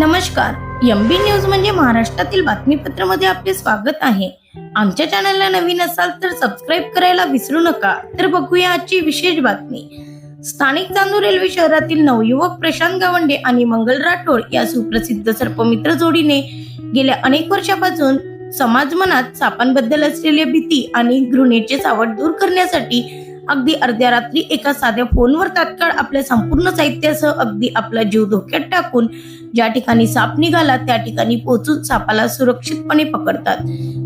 नमस्कार. M B news म्हणजे महाराष्ट्रातील बातमीपत्रामध्ये आपले स्वागत आहे. आमच्या चॅनलला नवीन असाल तर सबस्क्राईब करायला विसरू नका. तर बघूया आजची विशेष बातमी. स्थानिक चांदूर रेल्वे शहरातील नवयुवक प्रशांत गावंडे आणि मंगल राठोड या सुप्रसिद्ध सर्पमित्र जोडीने गेल्या अनेक वर्षापासून समाज मनात सापांबद्दल असलेली भीती आणि घृणेचे सावट दूर करण्यासाठी अगदी अर्ध्या रात्री एका साध्या फोनवर तात्काळ आपल्या संपूर्ण साहित्यासह अगदी आपला जीव धोक्यात टाकून ज्या ठिकाणी साप निघाला त्या ठिकाणी पोहोचून सापाला सुरक्षितपणे पकडतात.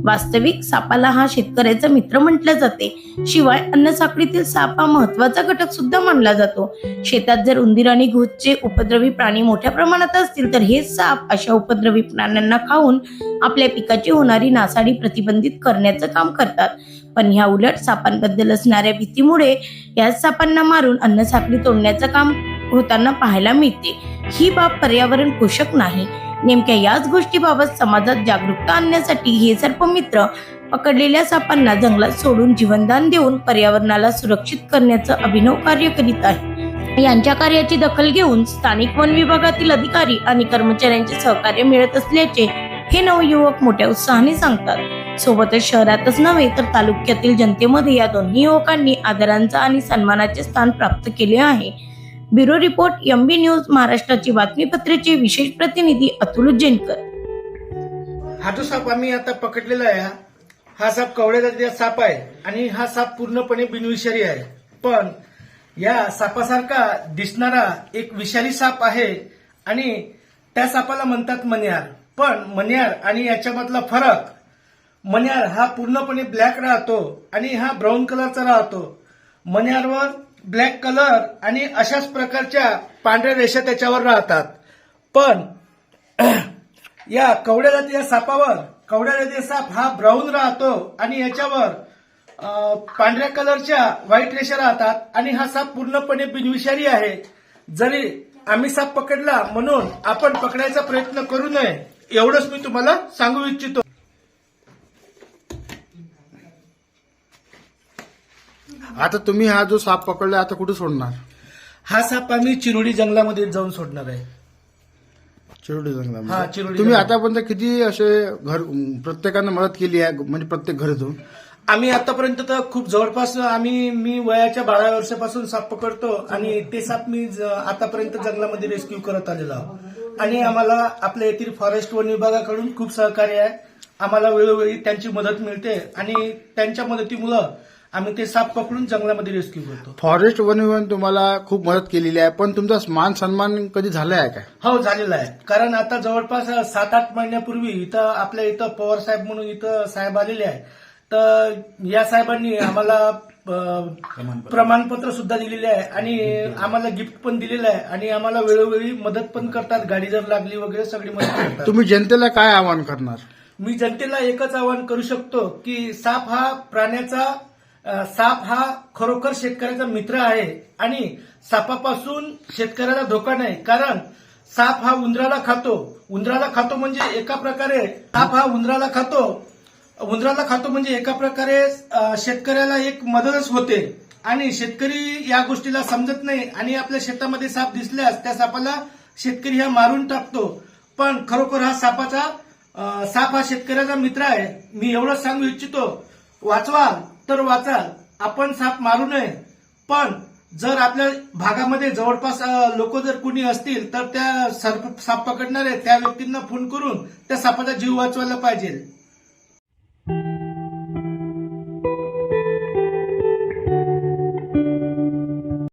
वास्तविक सापाला हा शेतकऱ्याचा मित्र म्हटले जाते. शिवाय अन्न साखळीतील साप हा महत्त्वाचा घटक सुद्धा मानला जातो. शेतात जर उंदीर आणि घुसचे उपद्रवी प्राणी मोठ्या प्रमाणात असतील तर हे साप अशा उपद्रवी प्राण्यांना खाऊन आपल्या पिकाची होणारी नासाडी प्रतिबंधित करण्याचं काम करतात. पण ह्या उलट सापांबद्दल असणाऱ्या भीतीमुळे या सापांना मारून अन्न साखळी तोडण्याचं काम होताना पाहायला मिळते. ही बाब पर्यावरण पोषक नाही. नेमक्या याच गोष्टीबाबत समाजात जागरूकता आणण्यासाठी हे सर्पमित्र पकडलेल्या सापांना जंगलात सोडून जीवनदान देऊन पर्यावरणाला सुरक्षित करण्याचं अभिनव कार्य करीत आहे. यांच्या कार्याची दखल घेऊन स्थानिक वन विभागातील अधिकारी आणि कर्मचाऱ्यांचे सहकार्य मिळत असल्याचे हे नवयुवक मोठ्या उत्साहाने सांगतात. सोबतच शहरातच नव्हे तर तालुक्यातील जनतेमध्ये या दोन्ही युवकांनी आदरांचा आणि सन्मानाचे स्थान प्राप्त केले आहे. Bureau report M B news महाराष्ट्राची बातमीपत्रेचे विशेष प्रतिनिधी अतुल उज्जैनकर. हा जो साप आम्ही आता पकडलेला आहे हा. साप कवड्या जातीचा साप आहे आणि हा साप पूर्णपणे बिनविषारी आहे. पण या सापासारखा दिसणारा एक विषारी साप आहे आणि त्या सापाला म्हणतात मन्यार पण मन्यार आणि याच्यामधला फरक मन्यार हा पूर्णपणे ब्लॅक राहतो आणि हा ब्राऊन कलरचा राहतो. मन्यारवर ब्लॅक कलर आणि अशाच प्रकारच्या पांढऱ्या रेषा त्याच्यावर राहतात. पण या कवड्या जातीच्या सापावर कवड्या जातीचा साप हा ब्राऊन राहतो आणि याच्यावर पांढऱ्या कलरच्या व्हाईट रेषा राहतात आणि हा साप पूर्णपणे बिनविषारी आहे. जरी आम्ही साप पकडला म्हणून आपण पकडायचा प्रयत्न करू नये एवढंच मी तुम्हाला सांगू इच्छितो. आता तुम्ही हा जो साप पकडला आता कुठे सोडणार? हा साप आम्ही चिरोडी जंगलामध्ये जाऊन सोडणार आहे. चिरोडी हा, जंगलामध्ये चिरोडी तुम्ही. आतापर्यंत किती असे घर प्रत्येकानं मदत केली आहे म्हणजे प्रत्येक घरातून? आम्ही आतापर्यंत तर खूप जवळपास आम्ही मी वयाच्या बारा वर्षापासून साप पकडतो आणि ते साप मी ज- आतापर्यंत जंगलामध्ये रेस्क्यू करत आलेलो आहोत. आणि आम्हाला आपल्या येथील फॉरेस्ट वन विभागाकडून खूप सहकार्य आहे. आम्हाला वेळोवेळी त्यांची मदत मिळते आणि त्यांच्या मदतीमुळं आम्ही ते साप पकडून जंगलामध्ये रेस्क्यू करतो. फॉरेस्ट वन विभागाने तुम्हाला खूप मदत केलेली आहे पण तुमचा मान सन्मान कधी झालाय आहे काय? हो झालेला आहे. कारण आता जवळपास सात आठ महिन्यापूर्वी इथं आपल्या इथं पवार साहेब म्हणून इथं साहेब आलेले आहे तर या साहेबांनी आम्हाला प्रमाणपत्र. सुद्धा दिलेले आहे आणि आम्हाला गिफ्ट पण दिलेलं आहे आणि आम्हाला वेळोवेळी मदत पण करतात गाडी जर लागली वगैरे सगळी मदत करतात. तुम्ही जनतेला काय आवाहन करणार? मी जनतेला एकच आवाहन करू शकतो की साप हा प्राण्याचा साप हा खरोखर शेतकऱ्याचा मित्र आहे आणि सापापासून शेतकऱ्याला धोका नाही. कारण साप हा उंदराला खातो. उंदराला खातो म्हणजे एका प्रकारे साप हा उंदराला खातो. उंदराला खातो म्हणजे एका प्रकारे शेतकऱ्याला एक मदतच होते. आणि शेतकरी या गोष्टीला समजत नाही आणि आपल्या शेतामध्ये साप दिसल्यास त्या सापाला शेतकरी हा मारून टाकतो. पण खरोखर हा सापाचा साप हा शेतकऱ्याचा मित्र आहे. मी एवढंच सांगू इच्छितो. वाचवा. तर वाचाल आपण साप मारू नये. पण जर आपल्या भागामध्ये जवळपास लोक जर कुणी असतील तर त्या सर्प साप पकडणारे त्या व्यक्तींना फोन करून त्या सापाचा जीव वाचवायला पाहिजे.